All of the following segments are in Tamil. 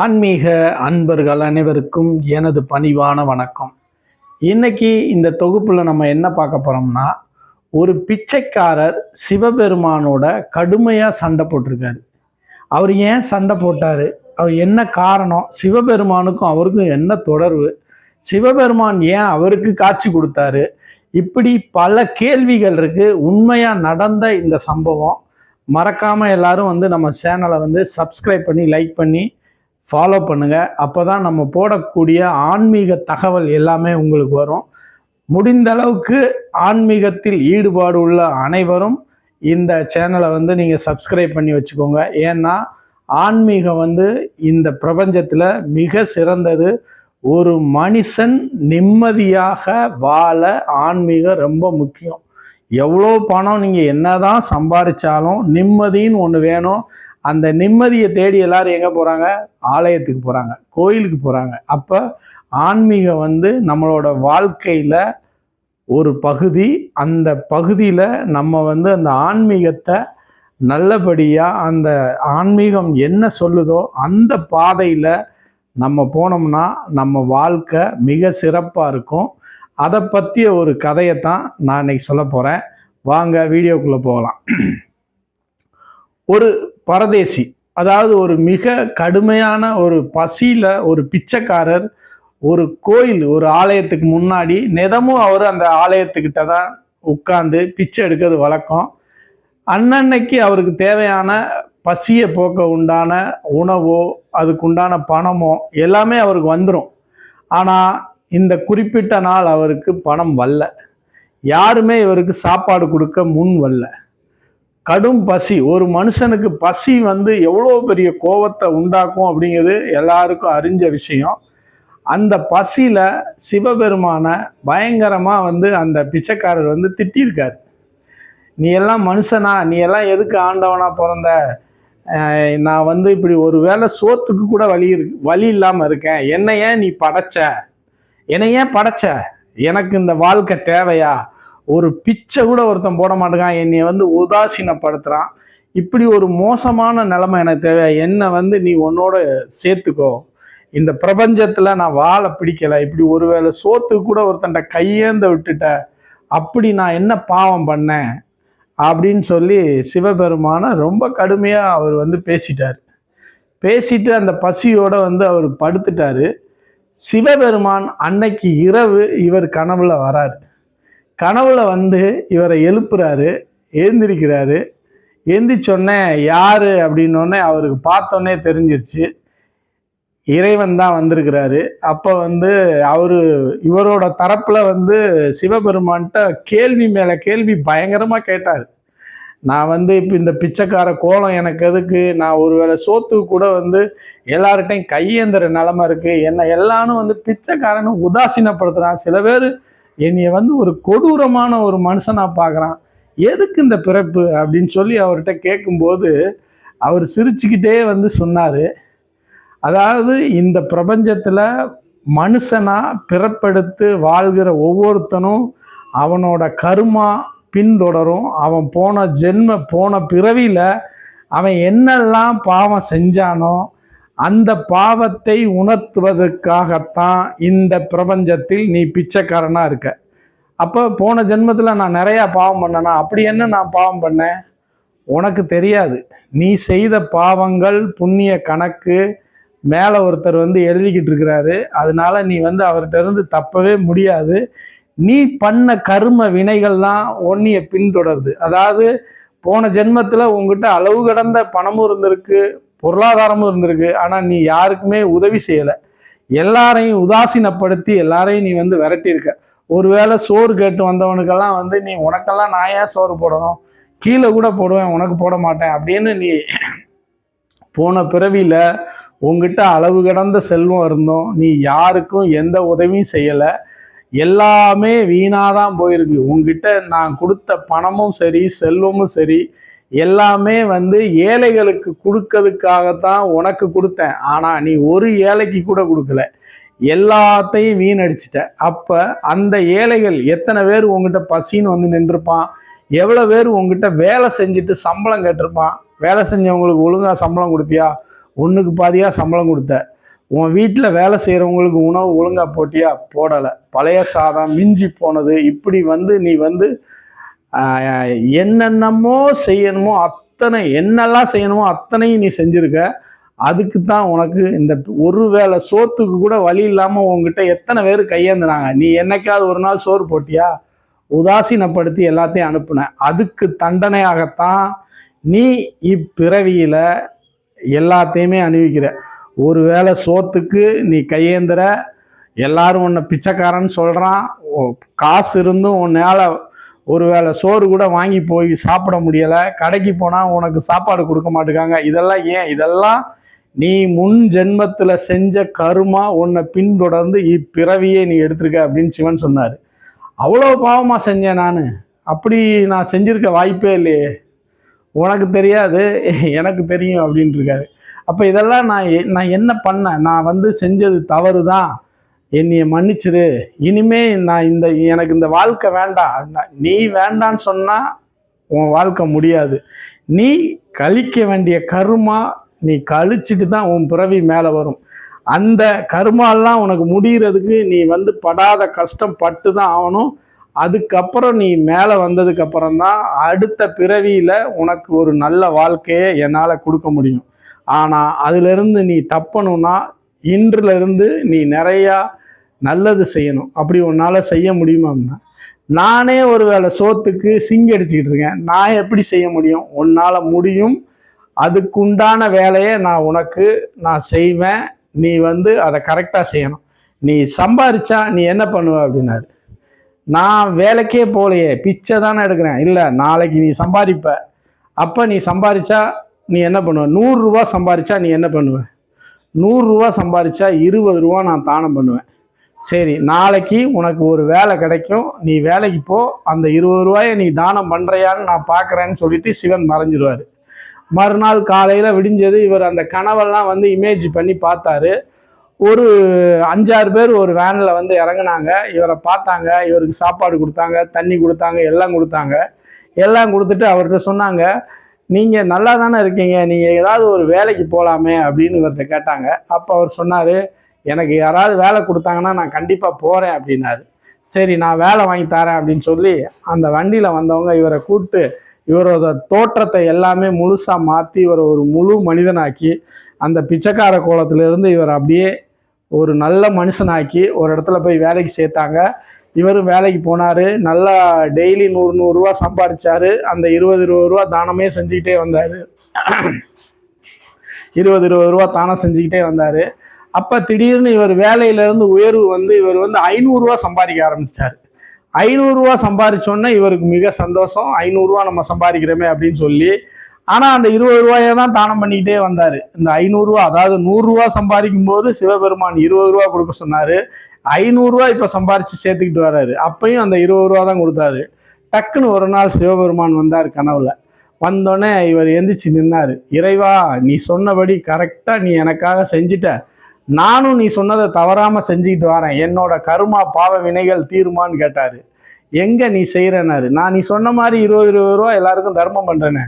ஆன்மீக அன்பர்கள் அனைவருக்கும் எனது பணிவான வணக்கம். இன்னைக்கு இந்த தொகுப்பில் நம்ம என்ன பார்க்க போகிறோம்னா ஒரு பிச்சைக்காரர் சிவபெருமானோட கடுமையாக சண்டை போட்டிருக்காரு. அவர் ஏன் சண்டை போட்டார்? அவர் என்ன காரணம்? சிவபெருமானுக்கும் அவருக்கும் என்ன தொடர்பு? சிவபெருமான் ஏன் அவருக்கு காட்சி கொடுத்தாரு? இப்படி பல கேள்விகள் இருக்கு. உண்மையாக நடந்த இந்த சம்பவம். மறக்காமல் எல்லாரும் வந்து நம்ம சேனலை வந்து சப்ஸ்கிரைப் பண்ணி லைக் பண்ணி ஃபாலோ பண்ணுங்கள் அப்போ தான் நம்ம போடக்கூடிய ஆன்மீக தகவல் எல்லாமே உங்களுக்கு வரும். முடிந்த அளவுக்கு ஆன்மீகத்தில் ஈடுபாடு உள்ள அனைவரும் இந்த சேனலை வந்து நீங்கள் சப்ஸ்கிரைப் பண்ணி வச்சுக்கோங்க. ஏன்னா ஆன்மீகம் வந்து இந்த பிரபஞ்சத்தில் மிக சிறந்தது. ஒரு மனுஷன் நிம்மதியாக வாழ ஆன்மீகம் ரொம்ப முக்கியம். எவ்வளோ பணம் நீங்கள் என்ன தான் சம்பாதிச்சாலும் நிம்மதின்னு ஒன்று வேணும். அந்த நிம்மதியை தேடி எல்லாரும் எங்கே போகிறாங்க ஆலயத்துக்கு போகிறாங்க கோயிலுக்கு போகிறாங்க அப்போ ஆன்மீகம் வந்து நம்மளோட வாழ்க்கையில் ஒரு பகுதி. அந்த பகுதியில் நம்ம வந்து அந்த ஆன்மீகத்தை நல்லபடியாக அந்த ஆன்மீகம் என்ன சொல்லுதோ அந்த பாதையில் நம்ம போனோம்னா நம்ம வாழ்க்கை மிக சிறப்பாக இருக்கும். அதை பற்றிய ஒரு கதையை தான் நான் இன்னைக்கு சொல்ல போகிறேன் வாங்க வீடியோக்குள்ளே போகலாம். ஒரு பரதேசி. அதாவது ஒரு மிக கடுமையான ஒரு பசியில் ஒரு பிச்சைக்காரர் ஒரு கோயில் ஒரு ஆலயத்துக்கு முன்னாடி நிதமும் அவர் அந்த ஆலயத்துக்கிட்ட தான் உட்காந்து பிச்சை எடுக்கிறது வழக்கம். அன்னன்னைக்கு அவருக்கு தேவையான பசியை போக்க உண்டான உணவோ அதுக்குண்டான பணமோ எல்லாமே அவருக்கு வந்துடும் ஆனால் இந்த குறிப்பிட்ட நாள் அவருக்கு பணம் வரல. யாருமே இவருக்கு சாப்பாடு கொடுக்க முன் வரல. கடும் பசி. ஒரு மனுஷனுக்கு பசி வந்து எவ்வளோ பெரிய கோபத்தை உண்டாக்கும் அப்படிங்கிறது எல்லாருக்கும் அறிஞ்ச விஷயம். அந்த பசியில் சிவபெருமானை பயங்கரமாக வந்து அந்த பிச்சைக்காரர் வந்து திட்டியிருக்காரு. நீ எல்லாம் மனுஷனா? நீ எல்லாம் எதுக்கு ஆண்டவனாக பிறந்த? நான் வந்து இப்படி ஒரு வேளை சோத்துக்கு கூட வழி இருக்கு வழி இல்லாமல் இருக்கேன். என்னை ஏன் நீ படைச்ச? என்னை ஏன் படைச்ச? எனக்கு இந்த வாழ்க்கை தேவையா? ஒரு பிச்சை கூட ஒருத்தன் போட மாட்டேங்கான். என்னை வந்து உதாசீனப்படுத்துகிறான் இப்படி ஒரு மோசமான நிலைமை எனக்கு தேவை. என்னை வந்து நீ உன்னோட சேர்த்துக்கோ. இந்த பிரபஞ்சத்தில் நான் வாழை பிடிக்கலை. இப்படி ஒருவேளை சோத்து கூட ஒருத்தன்ட்ட கையேந்த விட்டுட்ட. அப்படி நான் என்ன பாவம் பண்ணேன்? அப்படின்னு சொல்லி சிவபெருமானை ரொம்ப கடுமையாக அவர் வந்து பேசிட்டார். பேசிட்டு அந்த பசியோடு வந்து அவர் படுத்துட்டாரு. சிவபெருமான் அன்னைக்கு இரவு இவர் கனவுல வராரு. கனவுல வந்து இவரை எழுப்புறாரு எழுந்திருக்கிறாரு எந்திரிச்சோடனே யாரு? அப்படின்னோடனே அவருக்கு பார்த்தோன்னே தெரிஞ்சிருச்சு. இறைவன் தான் வந்திருக்கிறாரு. அப்போ வந்து அவரு இவரோட தரப்புல வந்து சிவபெருமான்கிட்ட கேள்வி மேல கேள்வி பயங்கரமா கேட்டார். நான் வந்து இப்போ இந்த பிச்சைக்கார கோலம் எனக்கு எதுக்கு? நான் ஒருவேளை சோத்துக்கு கூட வந்து எல்லார்கிட்டையும் கையேந்திர நிலமை இருக்கு. என்ன எல்லாரும் வந்து பிச்சைக்காரன்னு உதாசீனப்படுத்துறான் சில பேர் என்னைய வந்து ஒரு கொடூரமான ஒரு மனுஷனாக பார்க்குறான் எதுக்கு இந்த பிறப்பு அப்படின்னு சொல்லி அவர்கிட்ட கேட்கும்போது அவர் சிரிச்சுக்கிட்டே வந்து சொன்னார். அதாவது இந்த பிரபஞ்சத்தில் மனுஷனாக பிறப்பெடுத்து வாழ்கிற ஒவ்வொருத்தனும் அவனோட கருமா பின்தொடரும். அவன் போன ஜென்ம போன பிறவியில் அவன் என்னெல்லாம் பாவம் செஞ்சானோ அந்த பாவத்தை உணர்த்துவதற்காகத்தான் இந்த பிரபஞ்சத்தில் நீ பிச்சைக்காரனாக இருக்க. அப்போ போன ஜென்மத்தில் நான் நிறையா பாவம் பண்ணனா அப்படி என்ன நான் பாவம் பண்ணேன் உனக்கு தெரியாது. நீ செய்த பாவங்கள் புண்ணிய கணக்கு மேலே ஒருத்தர் வந்து எழுதிக்கிட்டு இருக்கிறாரு. அதனால நீ வந்து அவர்கிட்ட இருந்து தப்பவே முடியாது. நீ பண்ண கர்ம வினைகள் தான் ஒன்னிய பின்தொடருது. அதாவது போன ஜென்மத்தில் உங்ககிட்ட அளவு கடந்த பணமும் இருந்திருக்கு பொருளாதாரமும் இருந்திருக்கு. ஆனால் நீ யாருக்குமே உதவி செய்யலை. எல்லாரையும் உதாசீனப்படுத்தி எல்லாரையும் நீ வந்து விரட்டியிருக்க. ஒருவேளை சோறு கேட்டு வந்தவனுக்கெல்லாம் வந்து நீ உனக்கெல்லாம் நான் ஏன் சோறு போடணும்? கீழே கூட போடுவேன் உனக்கு போட மாட்டேன். அப்படின்னு நீ போன பிறவியில் உங்ககிட்ட அளவு கடந்த செல்வம் இருந்தோம். நீ யாருக்கும் எந்த உதவியும் செய்யலை. எல்லாமே வீணாக தான் போயிருக்கு. உங்ககிட்ட நான் கொடுத்த பணமும் சரி செல்வமும் சரி எல்லாமே வந்து ஏழைகளுக்கு கொடுக்கறதுக்காகத்தான் உனக்கு கொடுத்தேன். ஆனால் நீ ஒரு ஏழைக்கு கூட கொடுக்கல. எல்லாத்தையும் வீணடிச்சிட்ட. அப்போ அந்த ஏழைகள் எத்தனை பேர் உங்ககிட்ட பசின்னு வந்து நின்றுருப்பான் எவ்வளோ பேர் உங்ககிட்ட வேலை செஞ்சுட்டு சம்பளம் கேட்டிருப்பான்? வேலை செஞ்சவங்களுக்கு ஒழுங்காக சம்பளம் கொடுத்தியா? ஒன்றுக்கு பாதியாக சம்பளம் கொடுத்த. உன் வீட்டில் வேலை செய்கிறவங்களுக்கு உணவு ஒழுங்காக போட்டியா? போடலை. பழைய சாதம் மிஞ்சி போனது. இப்படி வந்து நீ வந்து என்னென்னமோ செய்யணுமோ அத்தனை என்னெல்லாம் செய்யணுமோ அத்தனையும் நீ செஞ்சுருக்க. அதுக்கு தான் உனக்கு இந்த ஒரு வேளை சோத்துக்கு கூட வழி இல்லாமல் உங்ககிட்ட எத்தனை பேர் கையேந்தினாங்க. நீ என்னைக்காவது ஒரு நாள் சோறு போட்டியா? உதாசீனப்படுத்தி எல்லாத்தையும் அனுப்புன. அதுக்கு தண்டனையாகத்தான் நீ இப்பிறவியில் எல்லாத்தையுமே அணிவிக்கிற. ஒரு வேளை சோத்துக்கு நீ கையேந்துற எல்லாரும் உன்னை பிச்சைக்காரன்னு சொல்கிறான் காசு இருந்தும் உன்னால் ஒரு வேளை சோறு கூட வாங்கி போய் சாப்பிட முடியலை கடைக்கு போனால் உனக்கு சாப்பாடு கொடுக்க மாட்டேங்காங்க இதெல்லாம் ஏன்? இதெல்லாம் நீ முன் ஜென்மத்தில் செஞ்ச கருமா உன்னை பின்தொடர்ந்து இப்பிறவியே நீ எடுத்திருக்க அப்படின்னு சிவன் சொன்னார். அவ்வளோ பாவமாக செஞ்சேன் நான். அப்படி நான் செஞ்சிருக்க வாய்ப்பே இல்லையே. உனக்கு தெரியாது எனக்கு தெரியும் அப்படின்ட்டு இருக்காரு. அப்போ இதெல்லாம் நான் எ- நான் என்ன பண்ணேன்? நான் வந்து செஞ்சது தவறு தான் என்னைய மன்னிச்சிரு. இனிமே நான் இந்த எனக்கு இந்த வாழ்க்கை வேண்டாம். நான் நீ வேண்டான்னு சொன்னால் உன் வாழ்க்கை முடியாது. நீ கழிக்க வேண்டிய கருமா நீ கழிச்சிட்டு தான் உன் பிறவி மேலே வரும். அந்த கருமாலாம் உனக்கு முடிகிறதுக்கு நீ வந்து படாத கஷ்டம் பட்டு தான் ஆகணும். அதுக்கப்புறம் நீ மேலே வந்ததுக்கப்புறம் தான் அடுத்த பிறவியில் உனக்கு ஒரு நல்ல வாழ்க்கையை என்னால் கொடுக்க முடியும். ஆனால் அதிலிருந்து நீ தப்பணும்னா இன்றிலிருந்து நீ நிறையா நல்லது செய்யணும். அப்படி உன்னால் செய்ய முடியுமாம்னா நானே ஒரு வேளை சோத்துக்கு சிங்கி அடிச்சுக்கிட்டு இருக்கேன். நான் எப்படி செய்ய முடியும்? உன்னால் முடியும். அதுக்குண்டான வேலையை நான் உனக்கு நான் செய்வேன். நீ வந்து அதை கரெக்டாக செய்யணும். நீ சம்பாரிச்சா நீ என்ன பண்ணுவ அப்படின்னாரு. நான் வேலைக்கே போகலையே பிச்சை தானே எடுக்கிறேன். இல்லை நாளைக்கு நீ சம்பாதிப்ப. அப்போ நீ சம்பாரிச்சா நீ என்ன பண்ணுவ? நூறுரூவா சம்பாரிச்சா நீ என்ன பண்ணுவ? நூறுரூவா சம்பாரிச்சா இருபது ரூபா நான் தானம் பண்ணுவேன். சரி நாளைக்கு உனக்கு ஒரு வேலை கிடைக்கும். நீ வேலைக்கு போ. அந்த இருபது ரூபாயை நீ தானம் பண்ணுறியான்னு நான் பார்க்குறேன்னு சொல்லிட்டு சிவன் மறைஞ்சிடுவார் மறுநாள் காலையில் விடிஞ்சது இவர் அந்த கனவெல்லாம் வந்து இமேஜ் பண்ணி பார்த்தாரு. ஒரு அஞ்சாறு பேர் ஒரு வேனில் வந்து இறங்குனாங்க. இவரை பார்த்தாங்க இவருக்கு சாப்பாடு கொடுத்தாங்க தண்ணி கொடுத்தாங்க எல்லாம் கொடுத்தாங்க. எல்லாம் கொடுத்துட்டு அவர்கிட்ட சொன்னாங்க நீங்கள் நல்லா தானே இருக்கீங்க. நீங்கள் ஏதாவது ஒரு வேலைக்கு போகலாமே அப்படின்னு இவர்கிட்ட கேட்டாங்க. அப்போ அவர் சொன்னார் எனக்கு யாராவது வேலை கொடுத்தாங்கன்னா நான் கண்டிப்பாக போகிறேன் அப்படின்னாரு. சரி நான் வேலை வாங்கி தரேன் அப்படின்னு சொல்லி அந்த வண்டியில் வந்தவங்க இவரை கூப்பிட்டு இவரோட தோற்றத்தை எல்லாமே முழுசாக மாற்றி இவரை ஒரு முழு மனிதனாக்கி அந்த பிச்சைக்கார கோலத்திலிருந்து இவர் அப்படியே ஒரு நல்ல மனுஷனாக்கி ஒரு இடத்துல போய் வேலைக்கு சேர்த்தாங்க. இவரும் வேலைக்கு போனார். நல்லா டெய்லி நூறு நூறுரூவா சம்பாதிச்சாரு அந்த இருபது இருபது ரூபா தானமே செஞ்சுக்கிட்டே வந்தார். இருபது இருபது ரூபா தானம் செஞ்சுக்கிட்டே வந்தார். அப்போ திடீர்னு இவர் வேலையிலேருந்து உயர்வு வந்து இவர் வந்து ஐநூறுரூவா சம்பாதிக்க ஆரம்பிச்சிட்டாரு. ஐநூறுரூவா சம்பாதிச்சோன்னே இவருக்கு மிக சந்தோஷம். ஐநூறுரூவா நம்ம சம்பாதிக்கிறோமே அப்படின்னு சொல்லி ஆனால் அந்த இருபது ரூபாயை தான் தானம் பண்ணிக்கிட்டே வந்தார். இந்த ஐநூறுரூவா அதாவது நூறுரூவா சம்பாதிக்கும் போது சிவபெருமான் இருபது ரூபா கொடுக்க சொன்னார். ஐநூறுரூவா இப்போ சம்பாரித்து சேர்த்துக்கிட்டு வராரு. அப்பையும் அந்த இருபது ரூபா தான் கொடுத்தாரு. டக்குன்னு ஒரு நாள் சிவபெருமான் வந்தார் கனவுல. வந்தோடனே இவர் எந்திரிச்சு நின்னார். இறைவா நீ சொன்னபடி கரெக்டாக நீ எனக்காக செஞ்சிட்ட. நானும் நீ சொன்னதை தவறாமல் செஞ்சுக்கிட்டு வரேன். என்னோட கருமா பாவ வினைகள் தீருமான்னு கேட்டார். எங்கே நீ செய்கிறனாரு நான் நீ சொன்ன மாதிரி இருபது இருபது ரூபா எல்லாருக்கும் தர்மம் பண்ணுறேனே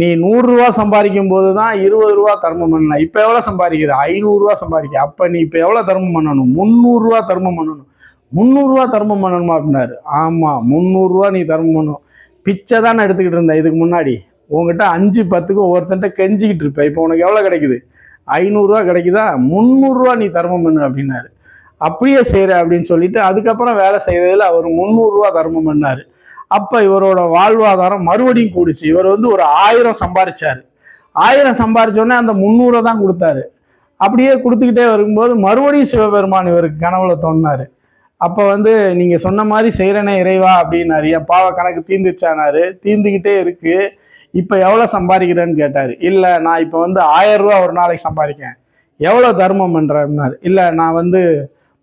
நீ நூறுரூவா சம்பாதிக்கும் போது தான் இருபது ரூபா தர்மம் பண்ணலாம். இப்போ எவ்வளோ சம்பாதிக்கிற? ஐநூறுரூவா சம்பாதிக்க. அப்போ நீ இப்போ எவ்வளோ தர்மம் பண்ணணும்? முந்நூறுரூவா தர்மம் பண்ணணும். முந்நூறுரூவா தர்மம் பண்ணணுமா அப்படின்னாரு. ஆமாம் முந்நூறுரூவா நீ தர்மம் பண்ணணும். பிச்சை தானே எடுத்துக்கிட்டு இருந்தேன். இதுக்கு முன்னாடி. உங்ககிட்ட அஞ்சு பத்துக்கு ஒவ்வொருத்தன்ட்ட கெஞ்சிக்கிட்டு இருப்பேன். இப்போ உனக்கு எவ்வளோ கிடைக்குது? ஐநூறுரூவா கிடைக்குதா? முந்நூறுரூவா நீ தர்மம் பண்ணு அப்படின்னாரு. அப்படியே செய்கிற அப்படின்னு சொல்லிட்டு அதுக்கப்புறம் வேலை செய்ததில் அவர் முந்நூறுரூவா தர்மம் பண்ணார். அப்போ இவரோட வாழ்வாதாரம் மறுபடியும் கூடிச்சு. இவர் வந்து ஒரு ஆயிரம் சம்பாரிச்சார். ஆயிரம் சம்பாரிச்சோடனே அந்த முந்நூறை தான் கொடுத்தாரு. அப்படியே கொடுத்துக்கிட்டே வரும்போது மறுபடியும் சிவபெருமான் இவருக்கு கனவுல தோணினார். அப்போ வந்து நீங்கள் சொன்ன மாதிரி செய்கிறனே இறைவா அப்படின்னாரு. என் பாவ கணக்கு தீந்துச்சானாரு தீந்துக்கிட்டே இருக்குது இப்போ எவ்வளோ சம்பாதிக்கிறேன்னு கேட்டார். இல்லை நான் இப்போ வந்து ஆயிரம் ரூபா ஒரு நாளைக்கு சம்பாதிக்கேன் எவ்வளோ தர்மம் பண்ணுறேன்னாரு இல்லை நான் வந்து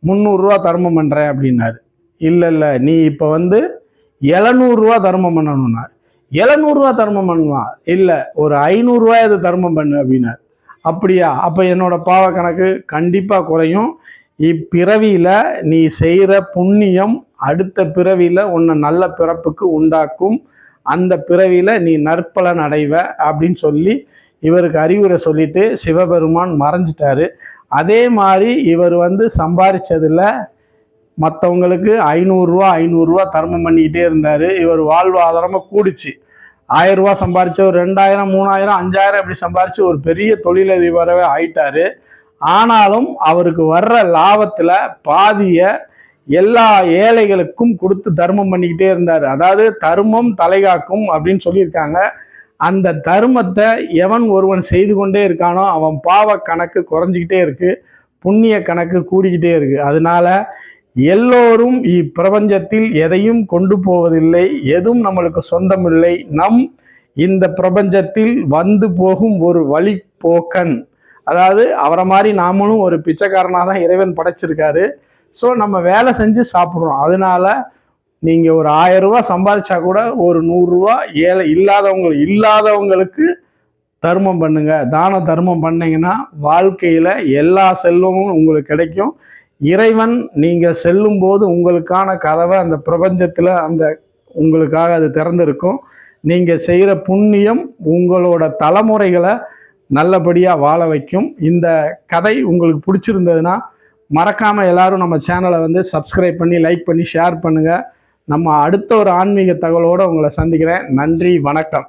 முந்நூறுரூவா தர்மம் பண்ணுறேன் அப்படின்னாரு. இல்லை இல்லை நீ இப்போ வந்து எழுநூறுரூவா தர்மம் பண்ணணும்னார். எழுநூறுவா தர்மம் பண்ணுவான் இல்லை ஒரு ஐநூறுரூவாயாவது தர்மம் பண்ணு அப்படின்னார். அப்படியா? அப்போ என்னோட பாவ கணக்கு கண்டிப்பாக குறையும். இப்பிறவியில் நீ செய்கிற புண்ணியம் அடுத்த பிறவியில் உன்னை நல்ல பிறப்புக்கு உண்டாக்கும். அந்த பிறவியில் நீ நற்பலன் அடைவ அப்படின்னு சொல்லி இவருக்கு அறிவுரை சொல்லிட்டு சிவபெருமான் மறைஞ்சிட்டாரு. அதே மாதிரி இவர் வந்து சம்பாதிச்சதில் மற்றவங்களுக்கு ஐநூறுரூவா ஐநூறுரூவா தர்மம் பண்ணிக்கிட்டே இருந்தார். இவர் வாழ்வாதாரமாக கூடிச்சு. ஆயிரம் ரூபா சம்பாரிச்சு ஒரு ரெண்டாயிரம் மூணாயிரம் அஞ்சாயிரம் இப்படி சம்பாரிச்சு ஒரு பெரிய தொழிலதிபரவே ஆயிட்டாரு. ஆனாலும் அவருக்கு வர்ற லாபத்தில் பாதியை எல்லா ஏழைகளுக்கும் கொடுத்து தர்மம் பண்ணிக்கிட்டே இருந்தார். அதாவது தர்மம் தலைகாக்கும் அப்படின்னு சொல்லியிருக்காங்க. அந்த தர்மத்தை எவன் ஒருவன் செய்து கொண்டே இருக்கானோ அவன் பாவ கணக்கு குறைஞ்சிக்கிட்டே இருக்கு. புண்ணிய கணக்கு கூடிக்கிட்டே இருக்கு. அதனால எல்லோரும் இப்பிரபஞ்சத்தில் எதையும் கொண்டு போவதில்லை. எதுவும் நம்மளுக்கு சொந்தமில்லை. நம் இந்த பிரபஞ்சத்தில் வந்து போகும் ஒரு வழி போக்கன். அதாவது அவரை மாதிரி நாமளும் ஒரு பிச்சைக்காரனாக தான் இறைவன் படைச்சிருக்காரு. ஸோ நம்ம வேலை செஞ்சு சாப்பிட்றோம். அதனால நீங்கள் ஒரு ஆயிரம் ரூபாய் சம்பாதிச்சா கூட ஒரு நூறுரூவா ஏழை இல்லாதவங்க இல்லாதவங்களுக்கு தர்மம் பண்ணுங்க. தான தர்மம் பண்ணீங்கன்னா வாழ்க்கையில் எல்லா செல்வமும் உங்களுக்கு கிடைக்கும். இறைவன் நீங்கள் செல்லும்போது உங்களுக்கான கதவை அந்த பிரபஞ்சத்தில் அந்த உங்களுக்காக அது திறந்திருக்கும். நீங்கள் செய்கிற புண்ணியம் உங்களோட தலைமுறைகளை நல்லபடியாக வாழ வைக்கும். இந்த கதை உங்களுக்கு பிடிச்சிருந்ததுன்னா மறக்காமல் எல்லோரும் நம்ம சேனலை வந்து சப்ஸ்கிரைப் பண்ணி லைக் பண்ணி ஷேர் பண்ணுங்கள் நம்ம அடுத்த ஒரு ஆன்மீக தகவலோடு உங்களை சந்திக்கிறேன். நன்றி வணக்கம்.